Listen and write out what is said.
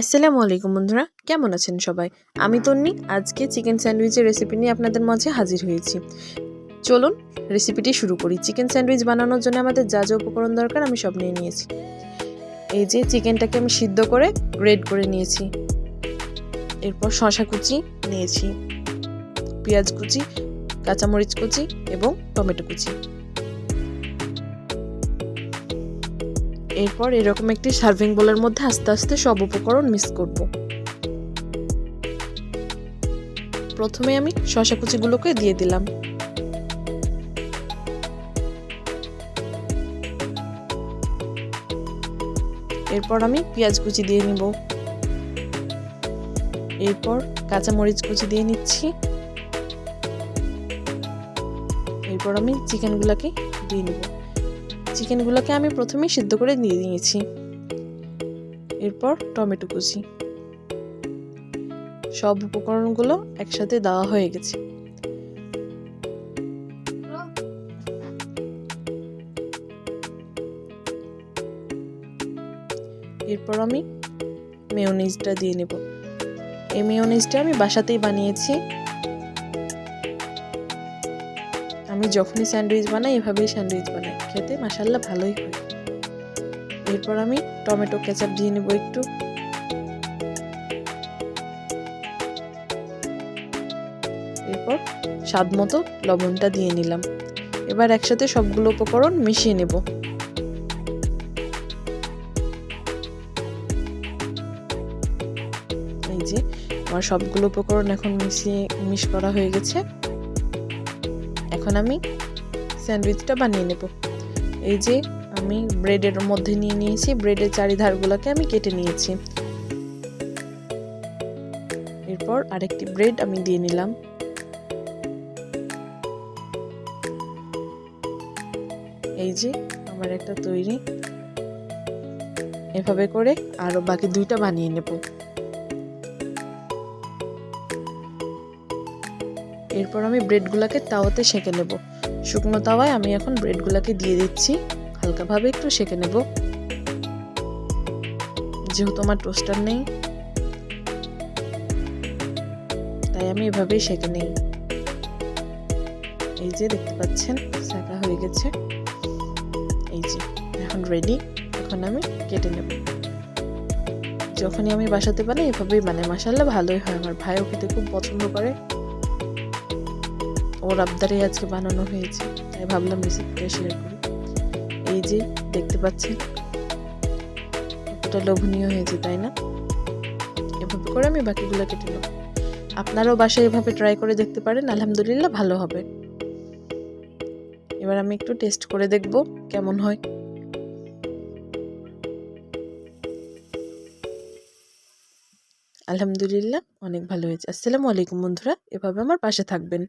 আসসালামু আলাইকুম বন্ধুরা, কেমন আছেন সবাই? আমি তন্নি, আজকে চিকেন স্যান্ডউইচের রেসিপি নিয়ে আপনাদের মাঝে হাজির হয়েছি। চলুন রেসিপিটি শুরু করি। চিকেন স্যান্ডউইচ বানানোর জন্য আমাদের যা যা উপকরণ দরকার আমি সব নিয়ে নিয়েছি। এই যে চিকেনটাকে আমি সিদ্ধ করে গ্রেড করে নিয়েছি। এরপর শশা কুচি নিয়েছি, পেঁয়াজ কুচি, কাঁচামরিচ কুচি এবং টমেটো কুচি। এরপর এরকম একটি সার্ভিং বোলের মধ্যে আস্তে আস্তে সব উপকরণ মিক্স করব। প্রথমে আমি শশা কুচিগুলোকে দিয়ে দিলাম। এরপর আমি পেঁয়াজ কুচি দিয়ে নিব। এরপর কাঁচামরিচ কুচি দিয়ে নিচ্ছি। এরপর আমি চিকেনগুলোকে দিয়ে নিব। চিকেনগুলোকে আমি প্রথমেই সিদ্ধ করে দিয়ে দিয়েছি। এরপর টমেটো কুচি। সব উপকরণগুলো একসাথে দেওয়া হয়ে গেছে। এরপর আমি মেয়োনিজটা দিয়ে নেব। এই মেয়োনিজটা আমি বাসাতেই বানিয়েছি। আমি যখনই স্যান্ডউইচ বানাই, এভাবেই স্যান্ডউইচ বানাই। খেতে মাসাল্লা ভালোই হয়। এরপর আমি টমেটো, কেচাপ দিয়ে নেব একটু। এরপর স্বাদ মতো লবণটা দিয়ে নিলাম। এবার একসাথে সবগুলো উপকরণ মিশিয়ে নেব। এই যে, আমার সবগুলো উপকরণ এখন মিশিয়ে, মিশ করা হয়ে গেছে। এখন আমি স্যান্ডউইচটা বানিয়ে নেব। এই যে আমি ব্রেডের মধ্যে নিয়ে নিয়েছি, ব্রেডের চারিধারগুলোকে আমি কেটে নিয়েছি। এরপর আরেকটি ব্রেড আমি দিয়ে নিলাম। এই যে আমার একটা তৈরি। এভাবে করে আরও বাকি দুইটা বানিয়ে নেব। এরপর আমি ব্রেডগুলোকে তাওয়াতে সেঁকে নেব। শুকনো তাওয়ায় আমি এখন ব্রেডগুলোকে দিয়ে দিচ্ছি। হালকাভাবে একটু সেঁকে নেব। যেহেতু আমার টোস্টার নেই, তাই আমি এভাবেই সেঁকে নেই। এই যে দেখতে পাচ্ছেন, সেঁকা হয়ে গেছে। এই যে, এখন রেডি এখন আমি কেটে নেব। যখনই আমি বাসাতে বানাই, এভাবেই মানে মাসাল্লাহ ভালোই হয়। আমার ভাইও খেতে খুব পছন্দ করে। ওর আবদারে আজকে বানানো হয়েছে। তাই ভাবলাম রেসিপিটা শেয়ার করি। এই যে, দেখতে পাচ্ছেন? কতটা লোভনীয় হয়েছে, তাই না? এভাবে করে আমি বাকিগুলো কেটে নেব। আপনারাও বাসায় এভাবে ট্রাই করে দেখতে পারেন, আলহামদুলিল্লাহ ভালো হবে। এবার আমি একটু টেস্ট করে দেখব কেমন হয়। আলহামদুলিল্লাহ, অনেক ভালো হয়েছে। আসসালামু আলাইকুম বন্ধুরা, এভাবে আমার পাশে থাকবেন।